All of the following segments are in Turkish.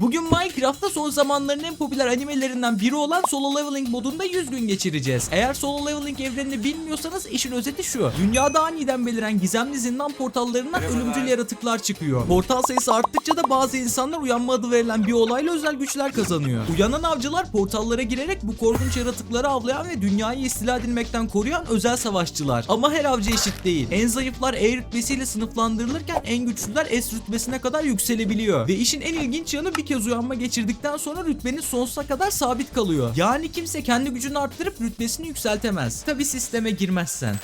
Bugün Minecraft'ta son zamanların en popüler animelerinden biri olan Solo Leveling modunda 100 gün geçireceğiz. Eğer Solo Leveling evrenini bilmiyorsanız işin özeti şu. Dünyada aniden beliren gizemli zindan portallarından ölümcül yaratıklar çıkıyor. Portal sayısı arttıkça da bazı insanlar uyanma adı verilen bir olayla özel güçler kazanıyor. Uyanan avcılar portallara girerek bu korkunç yaratıkları avlayan ve dünyayı istila edilmekten koruyan özel savaşçılar. Ama her avcı eşit değil. En zayıflar E rütbesiyle sınıflandırılırken en güçlüler S rütbesine kadar yükselebiliyor. Ve işin en ilginç yanı bir kez uyanma geçirdikten sonra rütbenin sonsuza kadar sabit kalıyor. Yani kimse kendi gücünü arttırıp rütbesini yükseltemez. Tabi sisteme girmezsen.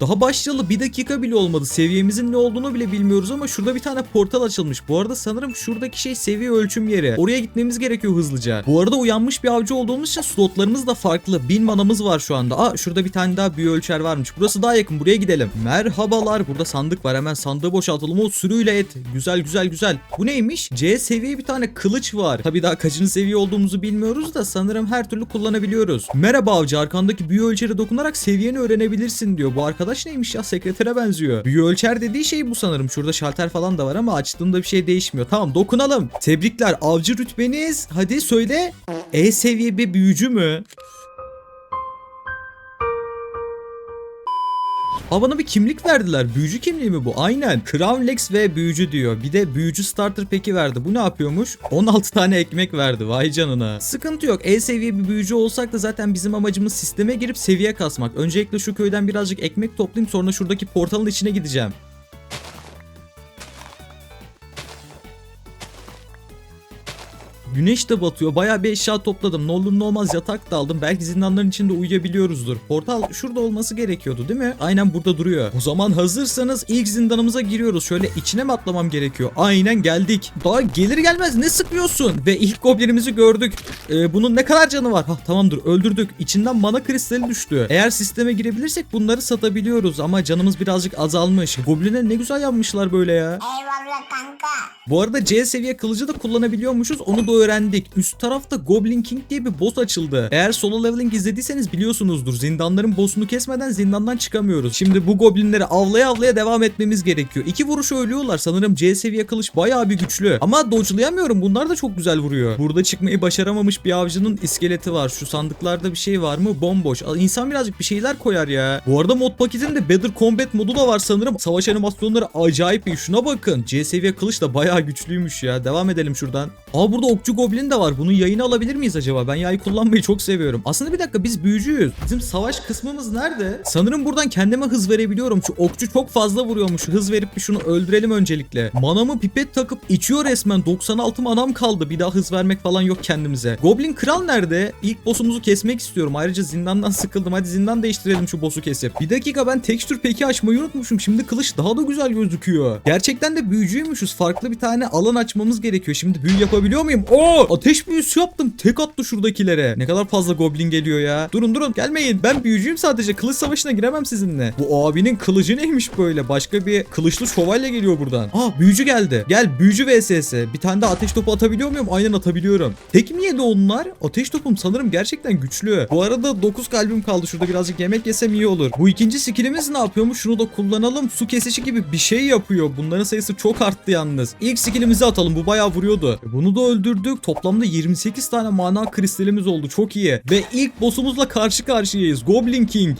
Daha başlayalı bir dakika bile olmadı. Seviyemizin ne olduğunu bile bilmiyoruz ama şurada bir tane portal açılmış. Bu arada sanırım şuradaki şey seviye ölçüm yeri. Oraya gitmemiz gerekiyor hızlıca. Bu arada uyanmış bir avcı olduğumuz için slotlarımız da farklı. Bin manamız var şu anda. Aa şurada bir tane daha büyü ölçer varmış. Burası daha yakın. Buraya gidelim. Merhabalar. Burada sandık var. Hemen sandığı boşaltalım. O sürüyle et. Güzel güzel güzel. Bu neymiş? C seviye bir tane kılıç var. Tabii daha kaçıncı seviye olduğumuzu bilmiyoruz da sanırım her türlü kullanabiliyoruz. Merhaba avcı. Arkandaki büyü ölçeri dokunarak seviyeni öğrenebilirsin diyor. Bu arkadaş neymiş ya? Sekretere benziyor. Büyü ölçer dediği şey bu sanırım. Şurada şalter falan da var ama açtığında bir şey değişmiyor. Tamam dokunalım. Tebrikler. Avcı rütbeniz. Hadi söyle. E seviye bir büyücü mü? Aa bana bir kimlik verdiler. Büyücü kimliği mi bu? Aynen. Crown Lex ve büyücü diyor. Bir de büyücü starter peki verdi. Bu ne yapıyormuş? 16 tane ekmek verdi. Vay canına. Sıkıntı yok. E seviye bir büyücü olsak da zaten bizim amacımız sisteme girip seviye kasmak. Öncelikle şu köyden birazcık ekmek toplayayım sonra şuradaki portalın içine gideceğim. Güneş de batıyor. Bayağı bir eşya topladım. Ne olur ne olmaz yatak da aldım. Belki zindanların içinde uyuyabiliyoruzdur. Portal şurada olması gerekiyordu değil mi? Aynen burada duruyor. O zaman hazırsanız ilk zindanımıza giriyoruz. Şöyle içine mi atlamam gerekiyor? Aynen geldik. Daha gelir gelmez ne sıkıyorsun? Ve ilk goblinimizi gördük. Ee, bunun ne kadar canı var? Hah tamamdır öldürdük. İçinden mana kristali düştü. Eğer sisteme girebilirsek bunları satabiliyoruz. Ama canımız birazcık azalmış. Goblin'e ne güzel yapmışlar böyle ya. Eyvallah kanka. Bu arada C seviye kılıcı da kullanabiliyormuşuz. Onu da öğrendik. Üst tarafta Goblin King diye bir boss açıldı. Eğer solo leveling izlediyseniz biliyorsunuzdur. Zindanların boss'unu kesmeden zindandan çıkamıyoruz. Şimdi bu goblinleri avlaya avlaya devam etmemiz gerekiyor. İki vuruşa ölüyorlar. Sanırım C seviye kılıç bayağı bir güçlü. Ama dodge'layamıyorum. Bunlar da çok güzel vuruyor. Burada çıkmayı başaramamış bir avcının iskeleti var. Şu sandıklarda bir şey var mı? Bomboş. İnsan birazcık bir şeyler koyar ya. Bu arada mod paketinde Better Combat modu da var sanırım. Savaş animasyonları acayip iyi. Şuna bakın. C seviye kılıç da bayağı güçlüymüş ya. Devam edelim şuradan. Aa burada okçu goblin de var. Bunun yayını alabilir miyiz acaba? Ben yay kullanmayı çok seviyorum. Aslında bir dakika biz büyücüyüz. Bizim savaş kısmımız nerede? Sanırım buradan kendime hız verebiliyorum. Şu okçu çok fazla vuruyormuş. Hız verip bir şunu öldürelim öncelikle. Manamı pipet takıp içiyor resmen. 96 manam kaldı. Bir daha hız vermek falan yok kendimize. Goblin kral nerede? İlk boss'umuzu kesmek istiyorum. Ayrıca zindandan sıkıldım. Hadi zindan değiştirelim şu boss'u kesip. Bir dakika ben tekstür peki açmayı unutmuşum. Şimdi kılıç daha da güzel gözüküyor. Gerçekten de büyücüymüşüz. Farklı bir tane alan açmamız gerekiyor. Şimdi büyü yapabiliyor muyum? Oo! Ateş büyüsü yaptım. Tek attı şuradakilere. Ne kadar fazla goblin geliyor ya. Durun durun gelmeyin. Ben büyücüyüm sadece. Kılıç savaşına giremem sizinle. Bu abinin kılıcı neymiş böyle? Başka bir kılıçlı şövalye geliyor buradan. Aa büyücü geldi. Gel büyücü vs. Bir tane de ateş topu atabiliyor muyum? Aynen atabiliyorum. Tek mi yedi onlar? Ateş topum sanırım gerçekten güçlü. Bu arada 9 kalbim kaldı. Şurada birazcık yemek yesem iyi olur. Bu ikinci skillimiz ne yapıyormuş? Şunu da kullanalım. Su kesişi gibi bir şey yapıyor. Bunların sayısı çok arttı yalnız. İlk skillimizi atalım. Bu bayağı vuruyordu. E, Bunu da öldürdük. Toplamda 28 tane mana kristalimiz oldu. Çok iyi. Ve ilk boss'umuzla karşı karşıyayız. Goblin King.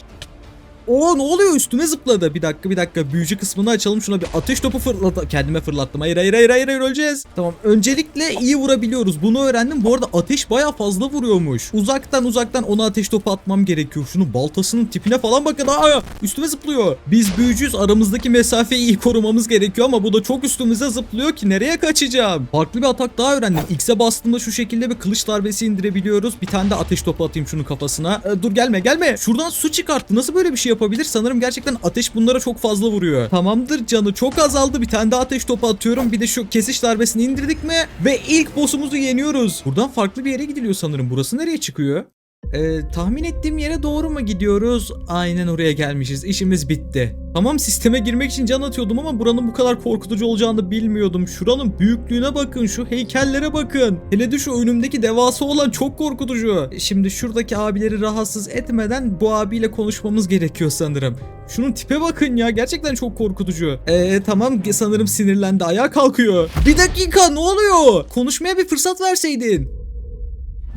Oo ne oluyor üstüme zıpladı. Bir dakika bir dakika büyücü kısmını açalım. Şuna bir ateş topu fırlat. Kendime fırlattım. Hayır hayır hayır hayır, hayır öleceğiz. Tamam öncelikle iyi vurabiliyoruz. Bunu öğrendim. Bu arada ateş baya fazla vuruyormuş. Uzaktan uzaktan ona ateş topu atmam gerekiyor. Şunun baltasının tipine falan bakın. Aa, üstüme zıplıyor. Biz büyücüyüz. Aramızdaki mesafeyi iyi korumamız gerekiyor ama bu da çok üstümüze zıplıyor ki nereye kaçacağım? Farklı bir atak daha öğrendim. X'e bastığımda şu şekilde bir kılıç darbesi indirebiliyoruz. Bir tane de ateş topu atayım şunun kafasına. Ee, dur gelme gelme. Şuradan su çıkarttı. Nasıl böyle bir şey yapabilir? Sanırım gerçekten ateş bunlara çok fazla vuruyor. Tamamdır canı çok azaldı. Bir tane daha ateş topu atıyorum. Bir de şu kesiş darbesini indirdik mi? Ve ilk boss'umuzu yeniyoruz. Buradan farklı bir yere gidiliyor sanırım. Burası nereye çıkıyor? Ee, tahmin ettiğim yere doğru mu gidiyoruz? Aynen oraya gelmişiz. İşimiz bitti. Tamam sisteme girmek için can atıyordum ama buranın bu kadar korkutucu olacağını bilmiyordum. Şuranın büyüklüğüne bakın, şu heykellere bakın. Hele de şu önümdeki devasa olan çok korkutucu. Şimdi şuradaki abileri rahatsız etmeden bu abiyle konuşmamız gerekiyor sanırım. Şunun tipe bakın ya gerçekten çok korkutucu. Eee tamam sanırım sinirlendi ayağa kalkıyor. Bir dakika ne oluyor? Konuşmaya bir fırsat verseydin.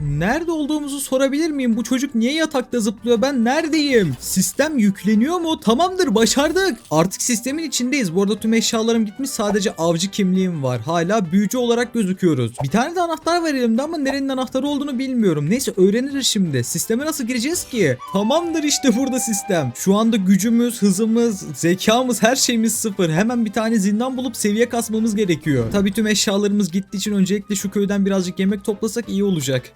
Nerede olduğumuzu sorabilir miyim? Bu çocuk niye yatakta zıplıyor? Ben neredeyim? Sistem yükleniyor mu? Tamamdır başardık. Artık sistemin içindeyiz. Bu arada tüm eşyalarım gitmiş. Sadece avcı kimliğim var. Hala büyücü olarak gözüküyoruz. Bir tane de anahtar var elimde ama nerenin anahtarı olduğunu bilmiyorum. Neyse öğreniriz şimdi. Sisteme nasıl gireceğiz ki? Tamamdır işte burada sistem. Şu anda gücümüz, hızımız, zekamız her şeyimiz sıfır. Hemen bir tane zindan bulup seviye kasmamız gerekiyor. Tabii tüm eşyalarımız gittiği için öncelikle şu köyden birazcık yemek toplasak iyi olacak.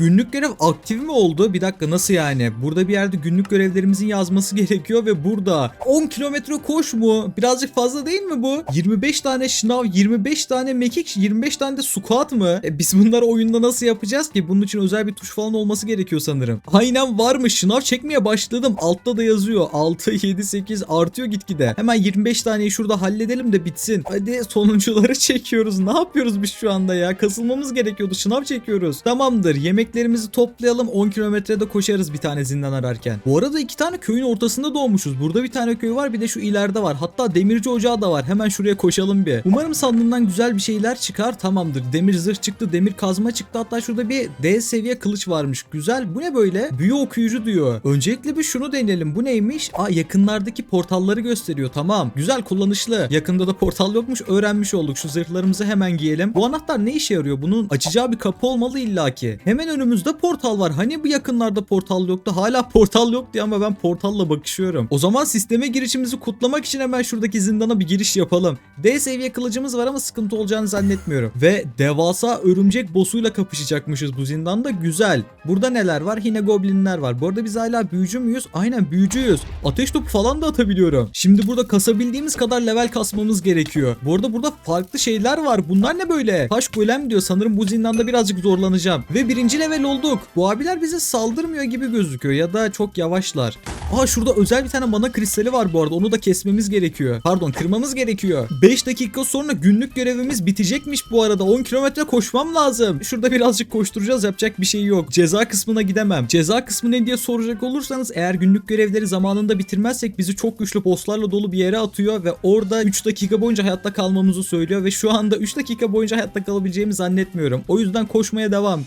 Günlük görev aktif mi oldu? Bir dakika nasıl yani? Burada bir yerde günlük görevlerimizin yazması gerekiyor ve burada 10 kilometre koş mu? Birazcık fazla değil mi bu? 25 tane şınav, 25 tane mekik, 25 tane de squat mı? E biz bunları oyunda nasıl yapacağız ki? Bunun için özel bir tuş falan olması gerekiyor sanırım. Aynen varmış. Şınav çekmeye başladım. Altta da yazıyor. 6, 7, 8 artıyor gitgide. Hemen 25 taneyi şurada halledelim de bitsin. Hadi sonuncuları çekiyoruz. Ne yapıyoruz biz şu anda ya? Kasılmamız gerekiyordu. Şınav çekiyoruz. Tamamdır. Yemeklerimizi toplayalım. 10 kilometrede koşarız bir tane zindan ararken. Bu arada iki tane köyün ortasında doğmuşuz. Burada bir tane köy var bir de şu ileride var. Hatta demirci ocağı da var. Hemen şuraya koşalım bir. Umarım sandığımdan güzel bir şeyler çıkar. Tamamdır. Demir zırh çıktı. Demir kazma çıktı. Hatta şurada bir D seviye kılıç varmış. Güzel. Bu ne böyle? Büyü okuyucu diyor. Öncelikle bir şunu deneyelim. Bu neymiş? Aa yakınlardaki portalları gösteriyor. Tamam. Güzel kullanışlı. Yakında da portal yokmuş. Öğrenmiş olduk. Şu zırhlarımızı hemen giyelim. Bu anahtar ne işe yarıyor? Bunun açacağı bir kapı olmalı illaki. Hemen önümüzde portal var. Hani bu yakınlarda portal yoktu? Hala portal yok diye ama ben portalla bakışıyorum. O zaman sisteme girişimizi kutlamak için hemen şuradaki zindana bir giriş yapalım. D seviye kılıcımız var ama sıkıntı olacağını zannetmiyorum. Ve devasa örümcek boss'uyla kapışacakmışız bu zindanda. Güzel. Burada neler var? Yine goblinler var. Bu arada biz hala büyücü müyüz? Aynen büyücüyüz. Ateş topu falan da atabiliyorum. Şimdi burada kasabildiğimiz kadar level kasmamız gerekiyor. Bu arada burada farklı şeyler var. Bunlar ne böyle? Taş golem diyor. Sanırım bu zindanda birazcık zorlanacağım. Ve birinci level olduk. Bu abiler bize saldırmıyor gibi gözüküyor ya da çok yavaşlar. Aa şurada özel bir tane mana kristali var bu arada. Onu da kesmemiz gerekiyor. Pardon kırmamız gerekiyor. 5 dakika sonra günlük görevimiz bitecekmiş bu arada. 10 kilometre koşmam lazım. Şurada birazcık koşturacağız. Yapacak bir şey yok. Ceza kısmına gidemem. Ceza kısmı ne diye soracak olursanız eğer günlük görevleri zamanında bitirmezsek bizi çok güçlü bosslarla dolu bir yere atıyor ve orada 3 dakika boyunca hayatta kalmamızı söylüyor ve şu anda 3 dakika boyunca hayatta kalabileceğimi zannetmiyorum. O yüzden koşmaya devam.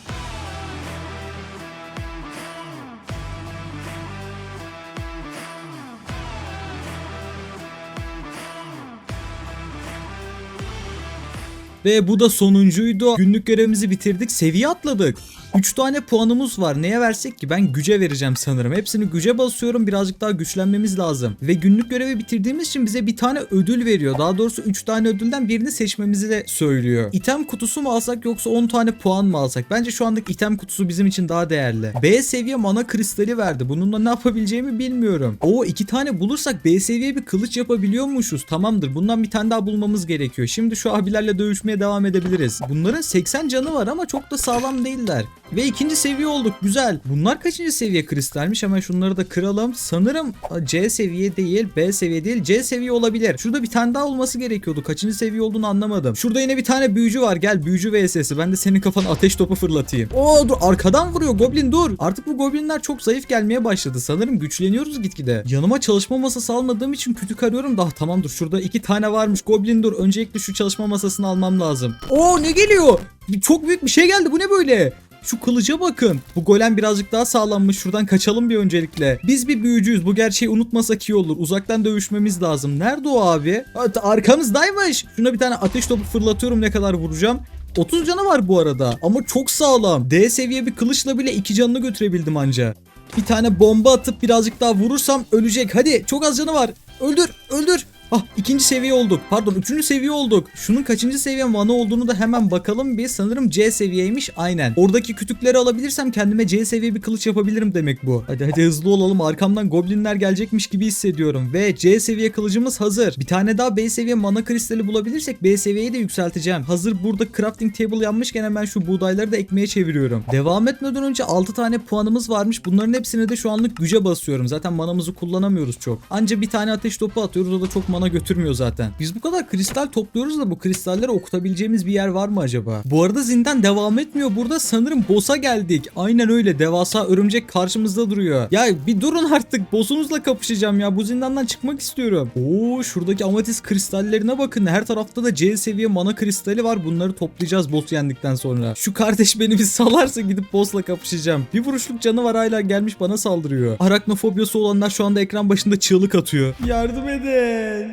Ve bu da sonuncuydu. Günlük görevimizi bitirdik. Seviye atladık. 3 tane puanımız var. Neye versek ki? Ben güce vereceğim sanırım. Hepsini güce basıyorum. Birazcık daha güçlenmemiz lazım. Ve günlük görevi bitirdiğimiz için bize bir tane ödül veriyor. Daha doğrusu 3 tane ödülden birini seçmemizi de söylüyor. İtem kutusu mu alsak yoksa 10 tane puan mı alsak? Bence şu andaki item kutusu bizim için daha değerli. B seviye mana kristali verdi. Bununla ne yapabileceğimi bilmiyorum. O iki tane bulursak B seviye bir kılıç yapabiliyormuşuz. Tamamdır. Bundan bir tane daha bulmamız gerekiyor. Şimdi şu abilerle dövüşmeye devam edebiliriz. Bunların 80 canı var ama çok da sağlam değiller. Ve ikinci seviye olduk. Güzel. Bunlar kaçıncı seviye kristalmiş? Hemen şunları da kıralım. Sanırım C seviye değil, B seviye değil, C seviye olabilir. Şurada bir tane daha olması gerekiyordu. Kaçıncı seviye olduğunu anlamadım. Şurada yine bir tane büyücü var. Gel büyücü vs'si. Ben de senin kafana ateş topu fırlatayım. Oo dur arkadan vuruyor goblin dur. Artık bu goblinler çok zayıf gelmeye başladı. Sanırım güçleniyoruz gitgide. Yanıma çalışma masası almadığım için kütük arıyorum da tamam dur şurada iki tane varmış. Goblin dur. Öncelikle şu çalışma masasını almam lazım. Oo ne geliyor? Çok büyük bir şey geldi. Bu ne böyle? Şu kılıca bakın. Bu golem birazcık daha sağlammış. Şuradan kaçalım bir öncelikle. Biz bir büyücüyüz. Bu gerçeği unutmasak iyi olur. Uzaktan dövüşmemiz lazım. Nerede o abi? Arkamızdaymış. Şuna bir tane ateş topu fırlatıyorum ne kadar vuracağım. 30 canı var bu arada. Ama çok sağlam. D seviye bir kılıçla bile 2 canını götürebildim anca. Bir tane bomba atıp birazcık daha vurursam ölecek. Hadi çok az canı var. Öldür öldür. Ah ikinci seviye olduk. Pardon üçüncü seviye olduk. Şunun kaçıncı seviye mana olduğunu da hemen bakalım bir. Sanırım C seviyeymiş. Aynen. Oradaki kütükleri alabilirsem kendime C seviye bir kılıç yapabilirim demek bu. Hadi hadi hızlı olalım. Arkamdan goblinler gelecekmiş gibi hissediyorum. Ve C seviye kılıcımız hazır. Bir tane daha B seviye mana kristali bulabilirsek B seviyeyi de yükselteceğim. Hazır burada crafting table yanmışken hemen şu buğdayları da ekmeğe çeviriyorum. Devam etmeden önce 6 tane puanımız varmış. Bunların hepsini de şu anlık güce basıyorum. Zaten manamızı kullanamıyoruz çok. Anca bir tane ateş topu atıyoruz. O da çok mana götürmüyor zaten. Biz bu kadar kristal topluyoruz da bu kristalleri okutabileceğimiz bir yer var mı acaba? Bu arada zindan devam etmiyor. Burada sanırım boss'a geldik. Aynen öyle. Devasa örümcek karşımızda duruyor. Ya bir durun artık. Boss'unuzla kapışacağım ya. Bu zindandan çıkmak istiyorum. Oo şuradaki amatist kristallerine bakın. Her tarafta da C seviye mana kristali var. Bunları toplayacağız boss yendikten sonra. Şu kardeş beni bir salarsa gidip boss'la kapışacağım. Bir vuruşluk canı var hala gelmiş bana saldırıyor. Araknofobiyası olanlar şu anda ekran başında çığlık atıyor. Yardım edin.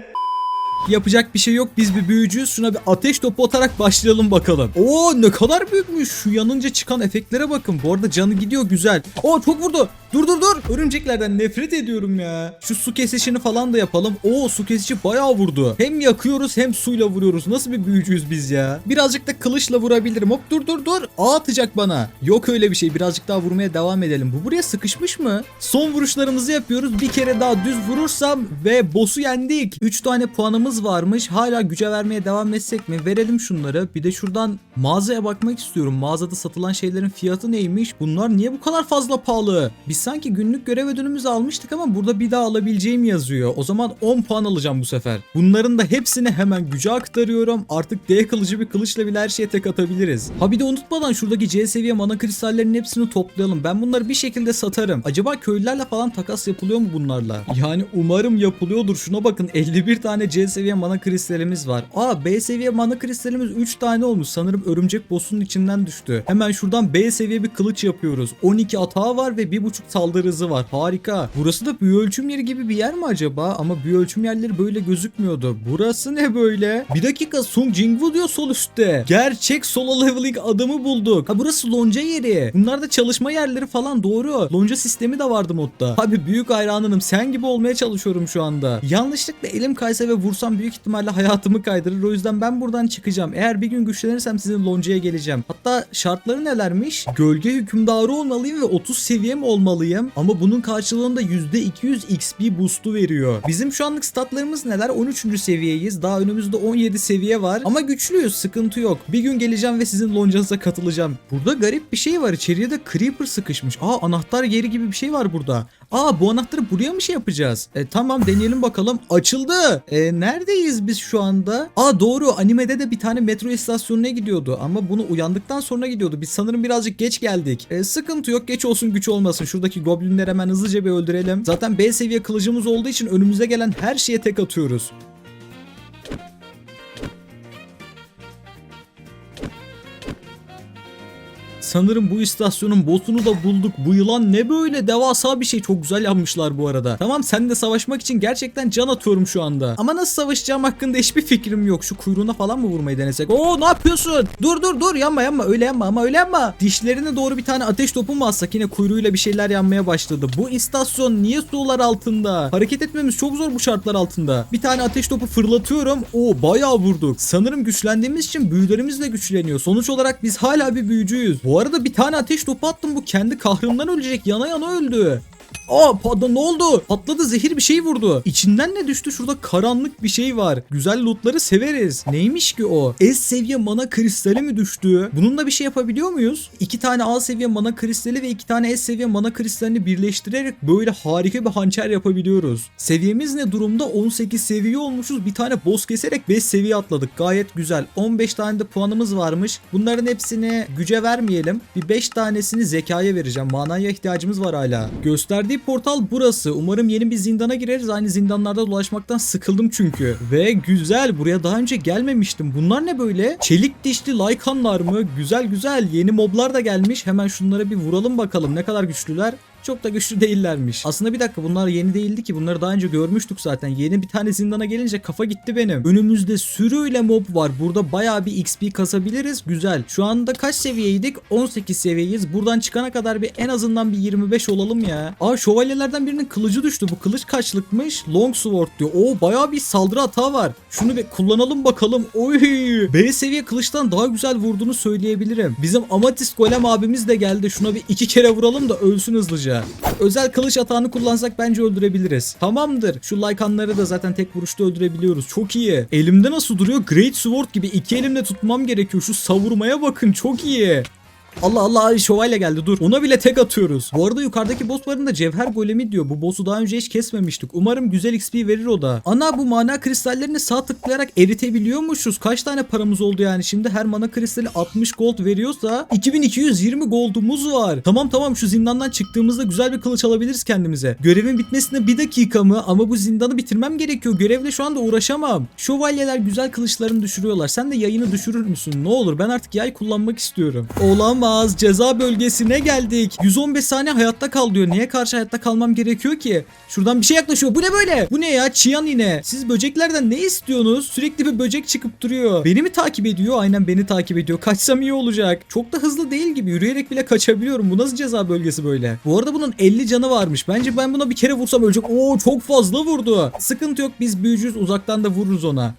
Yapacak bir şey yok. Biz bir büyücüyüz. Şuna bir ateş topu atarak başlayalım bakalım. Oo ne kadar büyükmüş. Şu yanınca çıkan efektlere bakın. Bu arada canı gidiyor güzel. Oo çok vurdu. Dur dur dur. Örümceklerden nefret ediyorum ya. Şu su kesişini falan da yapalım. Oo su kesici bayağı vurdu. Hem yakıyoruz hem suyla vuruyoruz. Nasıl bir büyücüyüz biz ya. Birazcık da kılıçla vurabilirim. Hop dur dur dur. Ağ atacak bana. Yok öyle bir şey. Birazcık daha vurmaya devam edelim. Bu buraya sıkışmış mı? Son vuruşlarımızı yapıyoruz. Bir kere daha düz vurursam ve boss'u yendik. 3 tane puanımız varmış. Hala güce vermeye devam etsek mi? Verelim şunları. Bir de şuradan mağazaya bakmak istiyorum. Mağazada satılan şeylerin fiyatı neymiş? Bunlar niye bu kadar fazla pahalı? Biz sanki günlük görev ödülümüzü almıştık ama burada bir daha alabileceğim yazıyor. O zaman 10 puan alacağım bu sefer. Bunların da hepsini hemen güce aktarıyorum. Artık D kılıcı bir kılıçla bile her şeye tek atabiliriz. Ha bir de unutmadan şuradaki C seviye mana kristallerinin hepsini toplayalım. Ben bunları bir şekilde satarım. Acaba köylülerle falan takas yapılıyor mu bunlarla? Yani umarım yapılıyordur. Şuna bakın 51 tane C seviye mana kristalimiz var. Aa B seviye mana kristalimiz 3 tane olmuş. Sanırım örümcek boss'un içinden düştü. Hemen şuradan B seviye bir kılıç yapıyoruz. 12 atağı var ve 1.5 saldırı hızı var. Harika. Burası da büyü ölçüm yeri gibi bir yer mi acaba? Ama büyü ölçüm yerleri böyle gözükmüyordu. Burası ne böyle? Bir dakika Sung Jingwu diyor sol üstte. Gerçek solo leveling adamı bulduk. Ha burası lonca yeri. Bunlar da çalışma yerleri falan doğru. Lonca sistemi de vardı modda. Abi büyük hayranınım. Sen gibi olmaya çalışıyorum şu anda. Yanlışlıkla elim kaysa ve vursam büyük ihtimalle hayatımı kaydırır. O yüzden ben buradan çıkacağım. Eğer bir gün güçlenirsem sizin loncaya geleceğim. Hatta şartları nelermiş? Gölge hükümdarı olmalıyım ve 30 seviye mi olmalıyım? Ama bunun karşılığında %200 XP boost'u veriyor. Bizim şu anlık statlarımız neler? 13. seviyeyiz. Daha önümüzde 17 seviye var. Ama güçlüyüz. Sıkıntı yok. Bir gün geleceğim ve sizin loncanıza katılacağım. Burada garip bir şey var. İçeriye de Creeper sıkışmış. Aa anahtar yeri gibi bir şey var burada. Aa bu anahtarı buraya mı şey yapacağız? E, tamam deneyelim bakalım. Açıldı. E, neredeyiz biz şu anda? Aa doğru animede de bir tane metro istasyonuna gidiyordu. Ama bunu uyandıktan sonra gidiyordu. Biz sanırım birazcık geç geldik. E, sıkıntı yok geç olsun güç olmasın. Şuradaki goblinleri hemen hızlıca bir öldürelim. Zaten B seviye kılıcımız olduğu için önümüze gelen her şeye tek atıyoruz. Sanırım bu istasyonun boss'unu da bulduk. Bu yılan ne böyle? Devasa bir şey. Çok güzel yapmışlar bu arada. Tamam sen de savaşmak için gerçekten can atıyorum şu anda. Ama nasıl savaşacağım hakkında hiçbir fikrim yok. Şu kuyruğuna falan mı vurmayı denesek? Oo ne yapıyorsun? Dur dur dur yanma yanma öyle yanma ama öyle yanma. Dişlerine doğru bir tane ateş topu mu atsak yine kuyruğuyla bir şeyler yanmaya başladı. Bu istasyon niye sular altında? Hareket etmemiz çok zor bu şartlar altında. Bir tane ateş topu fırlatıyorum. Oo bayağı vurduk. Sanırım güçlendiğimiz için büyülerimiz de güçleniyor. Sonuç olarak biz hala bir büyücüyüz. Bu arada bir tane ateş topu attım bu kendi kahrından ölecek. Yana yana öldü. Aa patla ne oldu? Patladı zehir bir şey vurdu. İçinden ne düştü? Şurada karanlık bir şey var. Güzel lootları severiz. Neymiş ki o? S seviye mana kristali mi düştü? Bununla bir şey yapabiliyor muyuz? İki tane A seviye mana kristali ve iki tane S seviye mana kristalini birleştirerek böyle harika bir hançer yapabiliyoruz. Seviyemiz ne durumda? 18 seviye olmuşuz. Bir tane boss keserek 5 seviye atladık. Gayet güzel. 15 tane de puanımız varmış. Bunların hepsini güce vermeyelim. Bir 5 tanesini zekaya vereceğim. Manaya ihtiyacımız var hala. Gösterdiği portal burası. Umarım yeni bir zindana gireriz. Aynı zindanlarda dolaşmaktan sıkıldım çünkü. Ve güzel. Buraya daha önce gelmemiştim. Bunlar ne böyle? Çelik dişli Lycanlar mı? Güzel güzel. Yeni moblar da gelmiş. Hemen şunlara bir vuralım bakalım. Ne kadar güçlüler. Çok da güçlü değillermiş. Aslında bir dakika bunlar yeni değildi ki bunları daha önce görmüştük zaten. Yeni bir tane zindana gelince kafa gitti benim. Önümüzde sürüyle mob var. Burada bayağı bir XP kasabiliriz. Güzel. Şu anda kaç seviyeydik? 18 seviyeyiz. Buradan çıkana kadar bir en azından bir 25 olalım ya. Aa şövalyelerden birinin kılıcı düştü. Bu kılıç kaçlıkmış? Long sword diyor. Oo bayağı bir saldırı hata var. Şunu bir kullanalım bakalım. Oy! B seviye kılıçtan daha güzel vurduğunu söyleyebilirim. Bizim Amatist Golem abimiz de geldi. Şuna bir iki kere vuralım da ölsün hızlıca. Özel kılıç atağını kullansak bence öldürebiliriz. Tamamdır. Şu Lycanları da zaten tek vuruşta öldürebiliyoruz. Çok iyi. Elimde nasıl duruyor? Great Sword gibi iki elimle tutmam gerekiyor. Şu savurmaya bakın. Çok iyi. Allah Allah şövalye geldi dur. Ona bile tek atıyoruz. Bu arada yukarıdaki bossların da cevher golemi diyor. Bu boss'u daha önce hiç kesmemiştik. Umarım güzel XP verir o da. Ana bu mana kristallerini sağ tıklayarak eritebiliyormuşuz. Kaç tane paramız oldu yani? Şimdi her mana kristali 60 gold veriyorsa 2220 goldumuz var. Tamam tamam şu zindandan çıktığımızda güzel bir kılıç alabiliriz kendimize. Görevin bitmesine bir dakika mı? Ama bu zindanı bitirmem gerekiyor. Görevle şu anda uğraşamam. Şövalyeler güzel kılıçlarını düşürüyorlar. Sen de yayını düşürür müsün? Ne olur ben artık yay kullanmak istiyorum. Olamaz. Ceza bölgesine geldik. 115 saniye hayatta kal diyor. Niye karşı hayatta kalmam gerekiyor ki? Şuradan bir şey yaklaşıyor. Bu ne böyle? Bu ne ya? Çiyan yine. Siz böceklerden ne istiyorsunuz? Sürekli bir böcek çıkıp duruyor. Beni mi takip ediyor? Aynen beni takip ediyor. Kaçsam iyi olacak. Çok da hızlı değil gibi. Yürüyerek bile kaçabiliyorum. Bu nasıl ceza bölgesi böyle? Bu arada bunun 50 canı varmış. Bence ben buna bir kere vursam ölecek. Oo çok fazla vurdu. Sıkıntı yok. Biz büyücüyüz. Uzaktan da vururuz ona.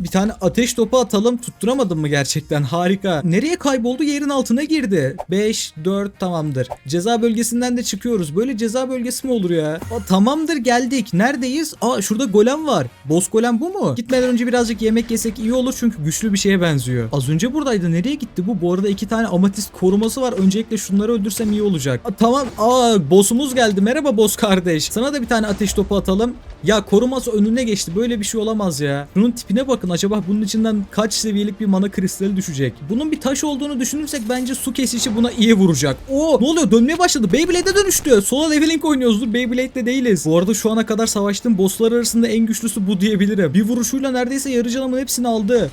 Bir tane ateş topu atalım. Tutturamadım mı gerçekten? Harika. Nereye kayboldu? Yerin altına girdi. 5, 4 tamamdır. Ceza bölgesinden de çıkıyoruz. Böyle ceza bölgesi mi olur ya? Aa, tamamdır geldik. Neredeyiz? Aa şurada golem var. Boss golem bu mu? Gitmeden önce birazcık yemek yesek iyi olur çünkü güçlü bir şeye benziyor. Az önce buradaydı. Nereye gitti bu? Bu arada iki tane amatist koruması var. Öncelikle şunları öldürsem iyi olacak. Aa, tamam. Aa boss'umuz geldi. Merhaba boss kardeş. Sana da bir tane ateş topu atalım. Ya koruması önüne geçti. Böyle bir şey olamaz ya. Şunun tipine bakın. Acaba bunun içinden kaç seviyelik bir mana kristali düşecek? Bunun bir taş olduğunu düşünürsek bence su kesişi buna iyi vuracak. Oo ne oluyor? Dönmeye başladı. Beyblade'e dönüştü. Solo leveling oynuyoruzdur. Beyblade'de değiliz. Bu arada şu ana kadar savaştığım bosslar arasında en güçlüsü bu diyebilirim. Bir vuruşuyla neredeyse yarı canımın hepsini aldı.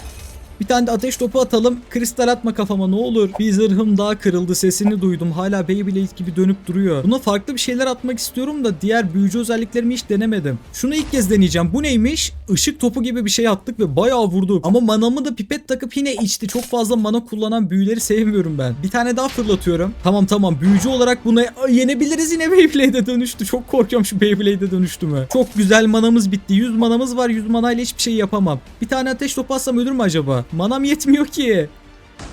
Bir tane de ateş topu atalım. Kristal atma kafama ne olur. Bir zırhım daha kırıldı. Sesini duydum. Hala Beyblade gibi dönüp duruyor. Buna farklı bir şeyler atmak istiyorum da diğer büyücü özelliklerimi hiç denemedim. Şunu ilk kez deneyeceğim. Bu neymiş? Işık topu gibi bir şey attık ve bayağı vurduk. Ama manamı da pipet takıp yine içti. Çok fazla mana kullanan büyüleri sevmiyorum ben. Bir tane daha fırlatıyorum. Tamam tamam büyücü olarak buna yenebiliriz yine Beyblade'e dönüştü. Çok korkuyorum şu Beyblade'e dönüştü mü? Çok güzel manamız bitti. 100 manamız var. 100 manayla hiçbir şey yapamam. Bir tane ateş topu atsam ölür mü acaba? Manam yetmiyor ki.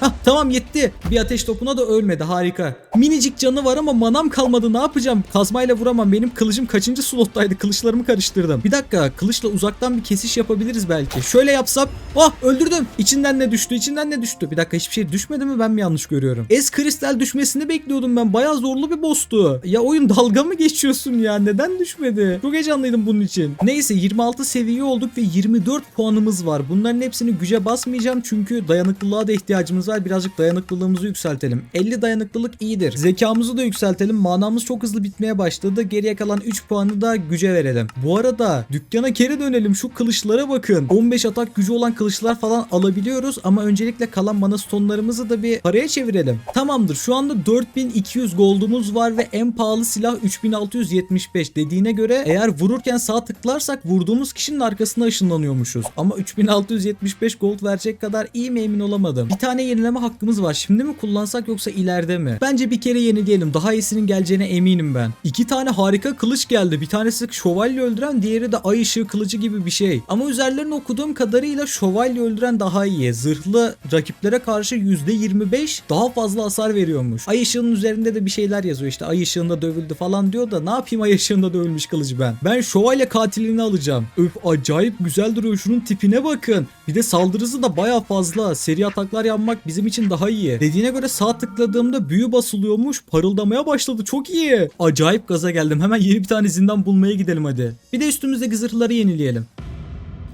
Hah tamam yetti. Bir ateş topuna da ölmedi harika. Minicik canı var ama manam kalmadı ne yapacağım? Kazmayla vuramam. Benim kılıcım kaçıncı slottaydı? Kılıçlarımı karıştırdım. Bir dakika kılıçla uzaktan bir kesiş yapabiliriz belki. Şöyle yapsam. Ah öldürdüm. İçinden ne düştü? İçinden ne düştü? Bir dakika hiçbir şey düşmedi mi? Ben mi yanlış görüyorum? Es kristal düşmesini bekliyordum ben. Bayağı zorlu bir boss'tu. Ya oyun dalga mı geçiyorsun ya? Neden düşmedi? Çok heyecanlıydım bunun için. Neyse 26 seviye olduk ve 24 puanımız var. Bunların hepsini güce basmayacağım çünkü dayanıklılığa da ihtiyacımız var. Birazcık dayanıklılığımızı yükseltelim. 50 dayanıklılık iyidir. Zekamızı da yükseltelim. Manamız çok hızlı bitmeye başladı. Geriye kalan 3 puanı da güce verelim. Bu arada dükkana geri dönelim. Şu kılıçlara bakın. 15 atak gücü olan kılıçlar falan alabiliyoruz ama öncelikle kalan mana stonlarımızı da bir paraya çevirelim. Tamamdır. Şu anda 4200 goldumuz var ve en pahalı silah 3675 dediğine göre eğer vururken sağ tıklarsak vurduğumuz kişinin arkasına ışınlanıyormuşuz. Ama 3675 gold verecek kadar iyi mi emin olamadım. Bir tane yenileme hakkımız var. Şimdi mi kullansak yoksa ileride mi? Bence bir kere yenileyelim. Daha iyisinin geleceğine eminim ben. İki tane harika kılıç geldi. Bir tanesi şövalye öldüren, diğeri de ay ışığı kılıcı gibi bir şey. Ama üzerlerine okuduğum kadarıyla şövalye öldüren daha iyi. Zırhlı rakiplere karşı %25 daha fazla hasar veriyormuş. Ay ışığının üzerinde de bir şeyler yazıyor işte. Ay ışığında dövüldü falan diyor da ne yapayım ay ışığında dövülmüş kılıcı ben. Ben şövalye katilini alacağım. Öf acayip güzel duruyor. Şunun tipine bakın. Bir de saldırısı da baya fazla. Seri ataklar yapmak bizim için daha iyi. Dediğine göre sağ tıkladığımda büyü basılıyormuş. Parıldamaya başladı. Çok iyi. Acayip gaza geldim. Hemen yeni bir tane zindan bulmaya gidelim hadi. Bir de üstümüzdeki zırhları yenileyelim.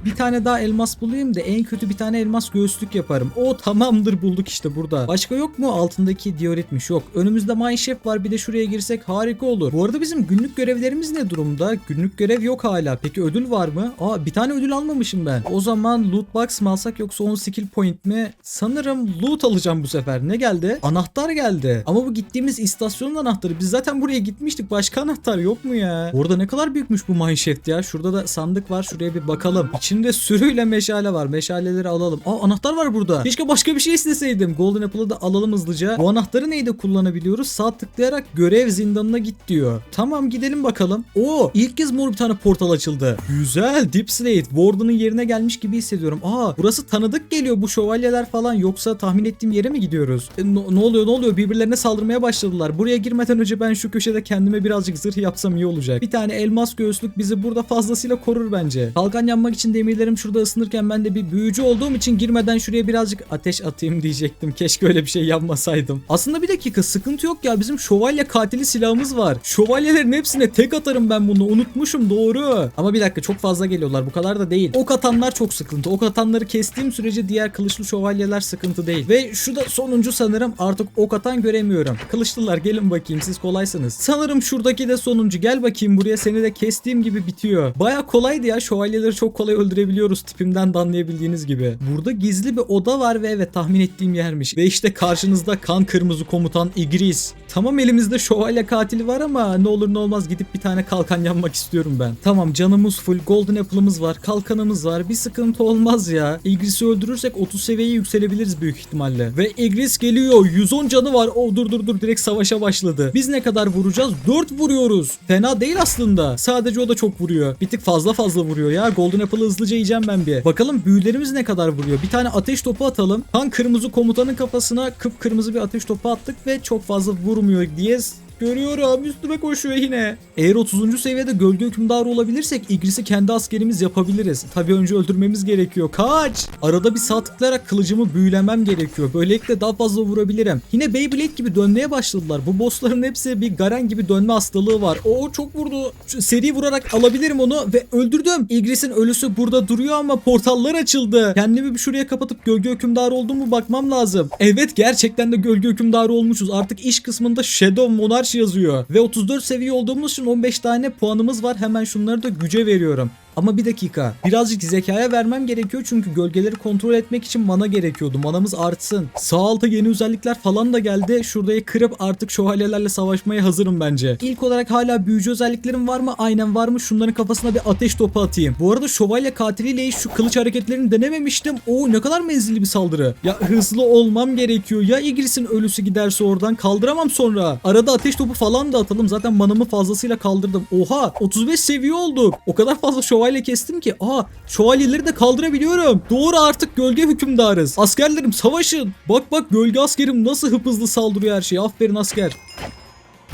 Bir tane daha elmas bulayım da en kötü bir tane elmas göğüslük yaparım. O tamamdır bulduk işte burada. Başka yok mu? Altındaki dioritmiş. Yok. Önümüzde Mineshaft var. Bir de şuraya girsek harika olur. Bu arada bizim günlük görevlerimiz ne durumda? Günlük görev yok hala. Peki ödül var mı? Aa bir tane ödül almamışım ben. O zaman loot box mı alsak yoksa 10 skill point mi? Sanırım loot alacağım bu sefer. Ne geldi? Anahtar geldi. Ama bu gittiğimiz istasyonun anahtarı. Biz zaten buraya gitmiştik. Başka anahtar yok mu ya? Orada ne kadar büyükmüş bu mineshaft ya. Şurada da sandık var. Şuraya bir bakalım. İçinde sürüyle meşale var. Meşaleleri alalım. Aa anahtar var burada. Keşke başka bir şey isteseydim. Golden Apple'ı da alalım hızlıca. Bu anahtarı neyde kullanabiliyoruz? Sağ tıklayarak görev zindanına git diyor. Tamam gidelim bakalım. Oo ilk kez mor bir tane portal açıldı. Güzel. Deep Slate. Warden'ın yerine gelmiş gibi hissediyorum. Aa burası tanıdık geliyor bu şövalyeler falan. Yoksa tahmin ettiğim yere mi gidiyoruz? E, no- ne oluyor ne oluyor? Birbirlerine saldırmaya başladılar. Buraya girmeden önce ben şu köşede kendime birazcık zırh yapsam iyi olacak. Bir tane elmas göğüslük bizi burada fazlasıyla korur bence. Kalkan yanmak için demirlerim şurada ısınırken ben de bir büyücü olduğum için girmeden şuraya birazcık ateş atayım diyecektim. Keşke öyle bir şey yapmasaydım. Aslında bir dakika sıkıntı yok ya. Bizim şövalye katili silahımız var. Şövalyelerin hepsine tek atarım ben bunu. Unutmuşum doğru. Ama bir dakika çok fazla geliyorlar. Bu kadar da değil. Ok atanlar çok sıkıntı. Ok atanları kestiğim sürece diğer kılıçlı şövalyeler sıkıntı değil. Ve şu da sonuncu sanırım artık ok atan göremiyorum. Kılıçlılar gelin bakayım siz kolaysınız. Sanırım şuradaki de sonuncu. Gel bakayım buraya seni de kestiğim gibi bitiyor. Baya kolaydı ya. Şövalyeleri çok kolay öldürebiliyoruz tipimden de anlayabildiğiniz gibi. Burada gizli bir oda var ve evet tahmin ettiğim yermiş. Ve işte karşınızda kan kırmızı komutan Igris. Tamam elimizde şövalye katili var ama ne olur ne olmaz gidip bir tane kalkan yanmak istiyorum ben. Tamam canımız full golden apple'ımız var kalkanımız var bir sıkıntı olmaz ya. Igris'i öldürürsek 30 seviyeye yükselebiliriz büyük ihtimalle. Ve Igris geliyor 110 canı var. Oh dur dur dur direkt savaşa başladı. Biz ne kadar vuracağız? 4 vuruyoruz. Fena değil aslında. Sadece o da çok vuruyor. Bir tık fazla fazla vuruyor ya. Golden Apple'ı hızlıca yiyeceğim ben bir. Bakalım büyülerimiz ne kadar vuruyor. Bir tane ateş topu atalım. Kan kırmızı komutanın kafasına kıpkırmızı bir ateş topu attık ve çok fazla vurmuyor diye Görüyorum üstüme koşuyor yine. Eğer 30. seviyede gölge hükümdarı olabilirsek İgris'i kendi askerimiz yapabiliriz. Tabii önce öldürmemiz gerekiyor. Kaç! Arada bir sağ tıklayarak kılıcımı büyülemem gerekiyor. Böylelikle daha fazla vurabilirim. Yine Beyblade gibi dönmeye başladılar. Bu bossların hepsi bir Garen gibi dönme hastalığı var. O çok vurdu. Seri vurarak alabilirim onu ve öldürdüm. İgris'in ölüsü burada duruyor ama portallar açıldı. Kendimi bir şuraya kapatıp gölge hükümdarı oldum mu bakmam lazım. Evet gerçekten de gölge hükümdarı olmuşuz. Artık iş kısmında Shadow Monarch yazıyor. Ve 34 seviye olduğumuz için 15 tane puanımız var. Hemen şunları da güce veriyorum. Ama bir dakika. Birazcık zekaya vermem gerekiyor çünkü gölgeleri kontrol etmek için mana gerekiyordu. Manamız artsın. Sağ alta yeni özellikler falan da geldi. Şurayı kırıp artık şövalyelerle savaşmaya hazırım bence. İlk olarak hala büyücü özelliklerim var mı? Aynen var mı? Şunların kafasına bir ateş topu atayım. Bu arada şövalye katiliyle hiç şu kılıç hareketlerini denememiştim. Oo ne kadar menzilli bir saldırı. Ya hızlı olmam gerekiyor. Ya İgris'in ölüsü giderse oradan kaldıramam sonra. Arada ateş topu falan da atalım. Zaten manamı fazlasıyla kaldırdım. Oha 35 seviye olduk. O kadar fazla şövalye kestim ki. Aa şövalyeleri de kaldırabiliyorum. Doğru artık gölge hükümdarız. Askerlerim savaşın. Bak bak gölge askerim nasıl hıp hızlı saldırıyor her şeye. Aferin asker.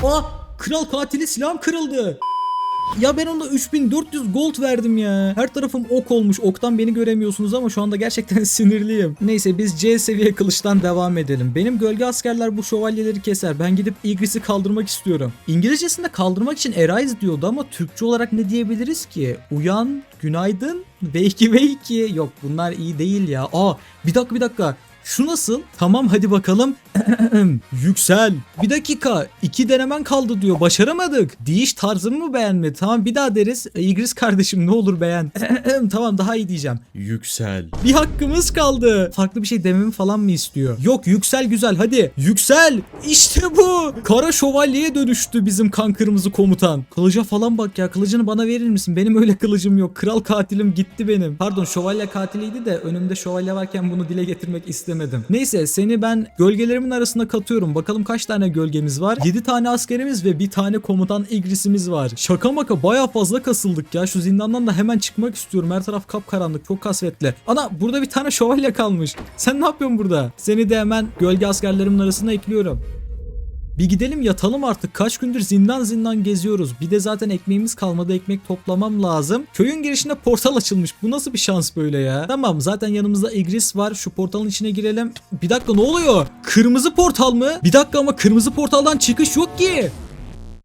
Aa kral katili silahım kırıldı. Ya ben ona 3400 gold verdim ya. Her tarafım ok olmuş. Oktan beni göremiyorsunuz ama şu anda gerçekten sinirliyim. Neyse biz C seviye kılıçtan devam edelim. Benim gölge askerler bu şövalyeleri keser. Ben gidip Igris'i kaldırmak istiyorum. İngilizcesinde kaldırmak için Arise diyordu ama Türkçe olarak ne diyebiliriz ki? Uyan, günaydın, V2 V2. Yok bunlar iyi değil ya. Aa bir dakika bir dakika. Şu nasıl? Tamam hadi bakalım. Yüksel. Bir dakika. iki denemen kaldı diyor. Başaramadık. Diyiş tarzımı mı beğenmedi? Tamam bir daha deriz. E, İgris kardeşim ne olur beğen. tamam daha iyi diyeceğim. Yüksel. Bir hakkımız kaldı. Farklı bir şey dememi falan mı istiyor? Yok yüksel güzel hadi. Yüksel. İşte bu. Kara şövalyeye dönüştü bizim kan kırmızı komutan. Kılıca falan bak ya. Kılıcını bana verir misin? Benim öyle kılıcım yok. Kral katilim gitti benim. Pardon şövalye katiliydi de önümde şövalye varken bunu dile getirmek istemedim. Neyse seni ben gölgelerimin arasına katıyorum. Bakalım kaç tane gölgemiz var? 7 tane askerimiz ve bir tane komutan Igris'imiz var. Şaka maka baya fazla kasıldık ya. Şu zindandan da hemen çıkmak istiyorum. Her taraf kapkaranlık. Çok kasvetli. Ana burada bir tane şövalye kalmış. Sen ne yapıyorsun burada? Seni de hemen gölge askerlerimin arasına ekliyorum. Bir gidelim yatalım artık. Kaç gündür zindan zindan geziyoruz. Bir de zaten ekmeğimiz kalmadı. Ekmek toplamam lazım. Köyün girişinde portal açılmış. Bu nasıl bir şans böyle ya? Tamam zaten yanımızda Igris var. Şu portalın içine girelim. Bir dakika ne oluyor? Kırmızı portal mı? Bir dakika ama kırmızı portaldan çıkış yok ki.